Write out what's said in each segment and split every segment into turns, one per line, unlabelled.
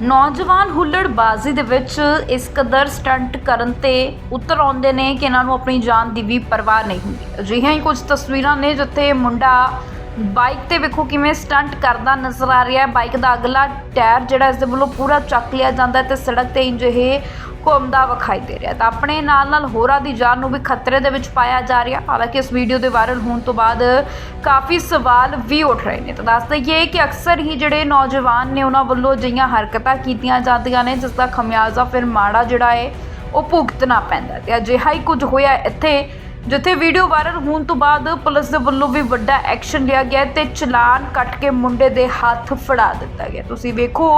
ਨੌਜਵਾਨ ਹੁੱਲੜਬਾਜ਼ੀ ਦੇ ਵਿੱਚ ਇਸ ਕਦਰ ਸਟੰਟ ਕਰਨ ਤੇ ਉਤਰ ਆਉਂਦੇ ਨੇ ਕਿ ਇਹਨਾਂ ਨੂੰ ਆਪਣੀ ਜਾਨ ਦੀ ਵੀ ਪਰਵਾਹ ਨਹੀਂ ਹੁੰਦੀ। ਅਜਿਹੀਆਂ ਹੀ ਕੁਝ ਤਸਵੀਰਾਂ ਨੇ ਜਿੱਥੇ ਮੁੰਡਾ ਬਾਈਕ ਤੇ ਵੇਖੋ ਕਿਵੇਂ ਸਟੰਟ ਕਰਦਾ ਨਜ਼ਰ ਆ ਰਿਹਾ ਹੈ। ਬਾਈਕ ਦਾ ਅਗਲਾ ਟਾਇਰ ਜਿਹੜਾ ਇਸ ਦੇ ਵੱਲੋਂ ਪੂਰਾ ਚੱਕ ਲਿਆ ਜਾਂਦਾ ਹੈ ਤੇ ਸੜਕ ਤੇ ਇੰਜ ਇਹ ਘੁੰਮਦਾ ਵਿਖਾਈ ਦੇ ਰਿਹਾ ਤਾਂ ਆਪਣੇ ਨਾਲ ਨਾਲ ਹੋਰਾਂ ਦੀ ਜਾਨ ਨੂੰ ਵੀ ਖਤਰੇ ਦੇ ਵਿੱਚ ਪਾਇਆ ਜਾ ਰਿਹਾ ਹਾਲਾਂਕਿ ਇਸ ਵੀਡੀਓ ਦੇ ਵਾਇਰਲ ਹੋਣ ਤੋਂ ਬਾਅਦ ਕਾਫੀ ਸਵਾਲ ਵੀ ਉੱਠ ਰਹੇ ਨੇ। ਤਾਂ ਦੱਸ ਦਈਏ ਕਿ ਅਕਸਰ ਹੀ ਜਿਹੜੇ ਨੌਜਵਾਨ ਨੇ ਉਹਨਾਂ ਵੱਲੋਂ ਅਜਿਹੀਆਂ ਹਰਕਤਾਂ ਕੀਤੀਆਂ ਜਾਂਦੀਆਂ ਨੇ, ਜਿਸ ਦਾ ਖਮਿਆਜ਼ਾ ਫਿਰ ਮਾੜਾ ਜਿਹੜਾ ਹੈ, ਉਹ ਭੁਗਤਣਾ ਪੈਂਦਾ ਹੈ। ਤੇ ਅਜਿਹਾ ਹੀ ਕੁਝ ਹੋਇਆ ਇੱਥੇ। ਜਿੱਥੇ ਵੀਡੀਓ ਵਾਇਰਲ ਹੋਣ ਤੋਂ ਬਾਅਦ ਪੁਲਿਸ ਦੇ ਵੱਲੋਂ ਵੀ ਵੱਡਾ ਐਕਸ਼ਨ ਲਿਆ ਗਿਆ ਤੇ ਚਲਾਨ ਕੱਟ ਕੇ ਮੁੰਡੇ ਦੇ ਹੱਥ ਫੜਾ ਦਿੱਤਾ ਗਿਆ। ਤੁਸੀਂ ਵੇਖੋ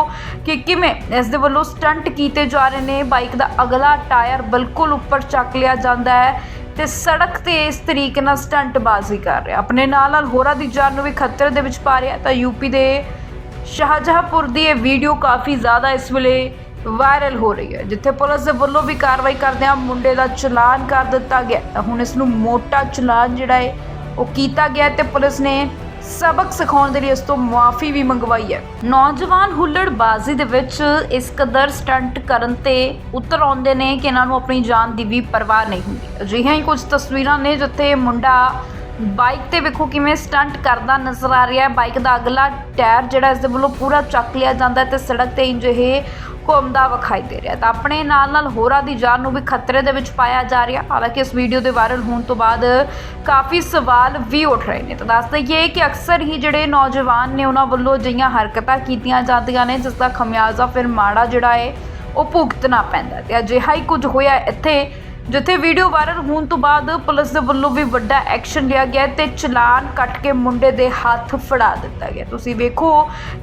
ਕਿ ਕਿਵੇਂ ਇਸ ਦੇ ਵੱਲੋਂ ਸਟੰਟ ਕੀਤੇ ਜਾ ਰਹੇ ਨੇ। ਬਾਈਕ ਦਾ ਅਗਲਾ ਟਾਇਰ ਬਿਲਕੁਲ ਉੱਪਰ ਚੱਕ ਲਿਆ ਜਾਂਦਾ ਹੈ ਤੇ ਸੜਕ ਤੇ ਇਸ ਤਰੀਕੇ ਨਾਲ ਸਟੰਟਬਾਜ਼ੀ ਕਰ ਰਿਹਾ। ਆਪਣੇ ਨਾਲ ਨਾਲ ਹੋਰਾਂ ਦੀ ਜਾਨ ਨੂੰ ਵੀ ਖਤਰੇ ਦੇ ਵਿੱਚ ਪਾ ਰਿਹਾ ਤਾਂ ਯੂਪੀ ਦੇ ਸ਼ਾਹਜਹਾਂਪੁਰ ਦੀ ਇਹ ਵੀਡੀਓ ਕਾਫੀ ਜ਼ਿਆਦਾ ਇਸ ਵੇਲੇ ਵਾਇਰਲ ਹੋ ਰਹੀ ਹੈ, ਜਿੱਥੇ ਪੁਲਿਸ ਦੇ ਵੱਲੋਂ ਵੀ ਕਾਰਵਾਈ ਕਰਦਿਆਂ ਮੁੰਡੇ ਦਾ ਚਲਾਨ ਕਰ ਦਿੱਤਾ ਗਿਆ ਤਾਂ ਹੁਣ ਇਸ ਨੂੰ ਮੋਟਾ ਚਲਾਨ ਜਿਹੜਾ ਹੈ, ਉਹ ਕੀਤਾ ਗਿਆ ਤੇ ਪੁਲਿਸ ਨੇ ਸਬਕ ਸਿਖਾਉਣ ਦੇ ਲਈ ਇਸ ਤੋਂ ਮੁਆਫੀ ਵੀ ਮੰਗਵਾਈ ਹੈ। ਨੌਜਵਾਨ ਹੁੱਲੜਬਾਜ਼ੀ ਦੇ ਵਿੱਚ ਇਸ ਕਦਰ ਸਟੰਟ ਕਰਨ ਤੇ ਉਤਰ ਆਉਂਦੇ ਨੇ ਕਿ ਇਹਨਾਂ ਨੂੰ ਆਪਣੀ ਜਾਨ ਦੀ ਵੀ ਪਰਵਾਹ ਨਹੀਂ ਹੁੰਦੀ। ਅਜਿਹੀਆਂ ਹੀ ਕੁਝ ਤਸਵੀਰਾਂ ਨੇ ਜਿੱਥੇ ਮੁੰਡਾ ਬਾਈਕ ਤੇ ਵੇਖੋ ਕਿਵੇਂ ਸਟੰਟ ਕਰਦਾ ਨਜ਼ਰ ਆ ਰਿਹਾ ਹੈ। ਬਾਈਕ ਦਾ ਅਗਲਾ ਟਾਇਰ ਜਿਹੜਾ ਇਸ ਦੇ ਵੱਲੋਂ ਪੂਰਾ ਚੱਕ ਲਿਆ ਜਾਂਦਾ ਹੈ ਤੇ ਸੜਕ ਤੇ ਇੰਜ ਇਹ ਘੁੰਮਦਾ ਵਿਖਾਈ ਦੇ ਰਿਹਾ ਤਾਂ ਆਪਣੇ ਨਾਲ ਨਾਲ ਹੋਰਾਂ ਦੀ ਜਾਨ ਨੂੰ ਵੀ ਖਤਰੇ ਦੇ ਵਿੱਚ ਪਾਇਆ ਜਾ ਰਿਹਾ ਹਾਲਾਂਕਿ ਇਸ ਵੀਡੀਓ ਦੇ ਵਾਇਰਲ ਹੋਣ ਤੋਂ ਬਾਅਦ ਕਾਫੀ ਸਵਾਲ ਵੀ ਉੱਠ ਰਹੇ ਨੇ। ਤਾਂ ਦੱਸ ਦਈਏ ਕਿ ਅਕਸਰ ਹੀ ਜਿਹੜੇ ਨੌਜਵਾਨ ਨੇ ਉਹਨਾਂ ਵੱਲੋਂ ਅਜਿਹੀਆਂ ਹਰਕਤਾਂ ਕੀਤੀਆਂ ਜਾਂਦੀਆਂ ਨੇ, ਜਿਸ ਦਾ ਖਮਿਆਜ਼ਾ ਫਿਰ ਮਾੜਾ ਜਿਹੜਾ ਹੈ, ਉਹ ਭੁਗਤਣਾ ਪੈਂਦਾ ਹੈ। ਤੇ ਅਜਿਹਾ ਹੀ ਕੁਝ ਹੋਇਆ ਇੱਥੇ ਜਿੱਥੇ ਵੀਡੀਓ ਵਾਇਰਲ ਹੋਣ ਤੋਂ ਬਾਅਦ ਪੁਲਿਸ ਦੇ ਵੱਲੋਂ ਵੀ ਵੱਡਾ ਐਕਸ਼ਨ ਲਿਆ ਗਿਆ ਤੇ ਚਲਾਨ ਕੱਟ ਕੇ ਮੁੰਡੇ ਦੇ ਹੱਥ ਫੜਾ ਦਿੱਤਾ ਗਿਆ। ਤੁਸੀਂ ਵੇਖੋ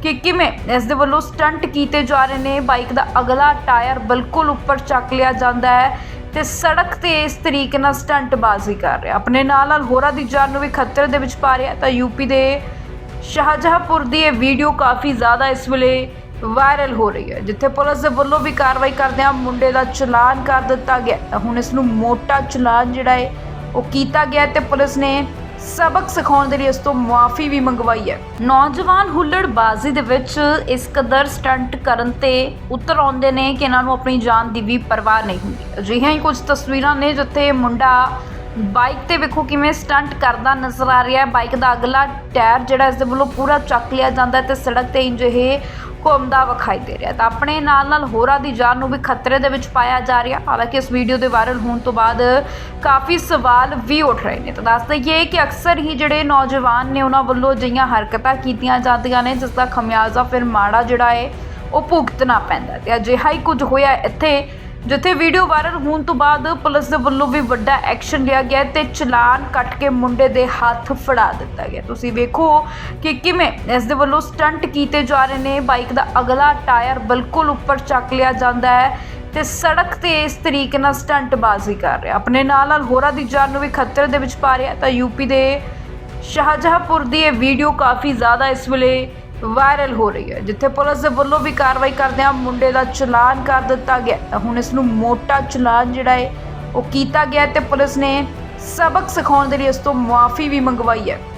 ਕਿ ਕਿਵੇਂ ਇਸ ਦੇ ਵੱਲੋਂ ਸਟੰਟ ਕੀਤੇ ਜਾ ਰਹੇ ਨੇ। ਬਾਈਕ ਦਾ ਅਗਲਾ ਟਾਇਰ ਬਿਲਕੁਲ ਉੱਪਰ ਚੱਕ ਲਿਆ ਜਾਂਦਾ ਹੈ ਤੇ ਸੜਕ ਤੇ ਇਸ ਤਰੀਕੇ ਨਾਲ ਸਟੰਟਬਾਜ਼ੀ ਕਰ ਰਿਹਾ। ਆਪਣੇ ਨਾਲ ਨਾਲ ਹੋਰਾਂ ਦੀ ਜਾਨ ਨੂੰ ਵੀ ਖਤਰੇ ਦੇ ਵਿੱਚ ਪਾ ਰਿਹਾ ਤਾਂ ਯੂਪੀ ਦੇ ਸ਼ਾਹਜਹਾਂਪੁਰ ਦੀ ਇਹ ਵੀਡੀਓ ਕਾਫੀ ਜ਼ਿਆਦਾ ਇਸ ਵੇਲੇ ਵਾਇਰਲ ਹੋ ਰਹੀ ਹੈ, ਜਿੱਥੇ ਪੁਲਿਸ ਦੇ ਵੱਲੋਂ ਵੀ ਕਾਰਵਾਈ ਕਰਦਿਆਂ ਮੁੰਡੇ ਦਾ ਚਲਾਨ ਕਰ ਦਿੱਤਾ ਗਿਆ ਤਾਂ ਹੁਣ ਇਸ ਨੂੰ ਮੋਟਾ ਚਲਾਨ ਜਿਹੜਾ ਹੈ, ਉਹ ਕੀਤਾ ਗਿਆ ਤੇ ਪੁਲਿਸ ਨੇ ਸਬਕ ਸਿਖਾਉਣ ਦੇ ਲਈ ਇਸ ਤੋਂ ਮੁਆਫੀ ਵੀ ਮੰਗਵਾਈ ਹੈ। ਨੌਜਵਾਨ ਹੁੱਲੜਬਾਜ਼ੀ ਦੇ ਵਿੱਚ ਇਸ ਕਦਰ ਸਟੰਟ ਕਰਨ ਤੇ ਉਤਰ ਆਉਂਦੇ ਨੇ ਕਿ ਇਹਨਾਂ ਨੂੰ ਆਪਣੀ ਜਾਨ ਦੀ ਵੀ ਪਰਵਾਹ ਨਹੀਂ ਹੁੰਦੀ। ਅਜਿਹੀਆਂ ਹੀ ਕੁਝ ਤਸਵੀਰਾਂ ਨੇ ਜਿੱਥੇ ਮੁੰਡਾ ਬਾਈਕ ਤੇ ਵੇਖੋ ਕਿਵੇਂ ਸਟੰਟ ਕਰਦਾ ਨਜ਼ਰ ਆ ਰਿਹਾ ਹੈ। ਬਾਈਕ ਦਾ ਅਗਲਾ ਟਾਇਰ ਜਿਹੜਾ ਇਸ ਦੇ ਵੱਲੋਂ ਪੂਰਾ ਚੱਕ ਲਿਆ ਜਾਂਦਾ ਹੈ ਤੇ ਸੜਕ ਤੇ ਇੰਜ ਇਹ ਘੁੰਮਦਾ ਵਿਖਾਈ ਦੇ ਰਿਹਾ ਤਾਂ ਆਪਣੇ ਨਾਲ ਨਾਲ ਹੋਰਾਂ ਦੀ ਜਾਨ ਨੂੰ ਵੀ ਖਤਰੇ ਦੇ ਵਿੱਚ ਪਾਇਆ ਜਾ ਰਿਹਾ ਹਾਲਾਂਕਿ ਇਸ ਵੀਡੀਓ ਦੇ ਵਾਇਰਲ ਹੋਣ ਤੋਂ ਬਾਅਦ ਕਾਫੀ ਸਵਾਲ ਵੀ ਉੱਠ ਰਹੇ ਨੇ। ਤਾਂ ਦੱਸ ਦਈਏ ਕਿ ਅਕਸਰ ਹੀ ਜਿਹੜੇ ਨੌਜਵਾਨ ਨੇ ਉਹਨਾਂ ਵੱਲੋਂ ਅਜਿਹੀਆਂ ਹਰਕਤਾਂ ਕੀਤੀਆਂ ਜਾਂਦੀਆਂ ਨੇ, ਜਿਸ ਦਾ ਖਮਿਆਜ਼ਾ ਫਿਰ ਮਾੜਾ ਜਿਹੜਾ ਹੈ ਉਹ ਭੁਗਤਣਾ ਪੈਂਦਾ ਹੈ। ਤੇ ਅਜਿਹਾ ਹੀ ਕੁਝ ਹੋਇਆ ਇੱਥੇ ਜਿੱਥੇ ਵੀਡੀਓ ਵਾਇਰਲ ਹੋਣ ਤੋਂ ਬਾਅਦ ਪੁਲਿਸ ਦੇ ਵੱਲੋਂ ਵੀ ਵੱਡਾ ਐਕਸ਼ਨ ਲਿਆ ਗਿਆ ਤੇ ਚਲਾਨ ਕੱਟ ਕੇ ਮੁੰਡੇ ਦੇ ਹੱਥ ਫੜਾ ਦਿੱਤਾ ਗਿਆ। ਤੁਸੀਂ ਵੇਖੋ ਕਿ ਕਿਵੇਂ ਇਸ ਦੇ ਵੱਲੋਂ ਸਟੰਟ ਕੀਤੇ ਜਾ ਰਹੇ ਨੇ। ਬਾਈਕ ਦਾ ਅਗਲਾ ਟਾਇਰ ਬਿਲਕੁਲ ਉੱਪਰ ਚੱਕ ਲਿਆ ਜਾਂਦਾ ਹੈ ਤੇ ਸੜਕ ਤੇ ਇਸ ਤਰੀਕੇ ਨਾਲ ਸਟੰਟਬਾਜ਼ੀ ਕਰ ਰਿਹਾ। ਆਪਣੇ ਨਾਲ ਨਾਲ ਹੋਰਾਂ ਦੀ ਜਾਨ ਨੂੰ ਵੀ ਖਤਰੇ ਦੇ ਵਿੱਚ ਪਾ ਰਿਹਾ ਤਾਂ ਯੂਪੀ ਦੇ ਸ਼ਾਹਜਹਾਂਪੁਰ ਦੀ ਇਹ ਵੀਡੀਓ ਕਾਫੀ ਜ਼ਿਆਦਾ ਇਸ ਵੇਲੇ ਵਾਇਰਲ ਹੋ ਰਹੀ ਹੈ, ਜਿੱਥੇ ਪੁਲਿਸ ਦੇ ਵੱਲੋਂ ਵੀ ਕਾਰਵਾਈ ਕਰਦਿਆਂ ਮੁੰਡੇ ਦਾ ਚਲਾਨ ਕਰ ਦਿੱਤਾ ਗਿਆ ਤਾਂ ਹੁਣ ਇਸ ਨੂੰ ਮੋਟਾ ਚਲਾਨ ਜਿਹੜਾ ਹੈ, ਉਹ ਕੀਤਾ ਗਿਆ ਤੇ ਪੁਲਿਸ ਨੇ ਸਬਕ ਸਿਖਾਉਣ ਦੇ ਲਈ ਇਸ ਤੋਂ ਮੁਆਫੀ ਵੀ ਮੰਗਵਾਈ ਹੈ।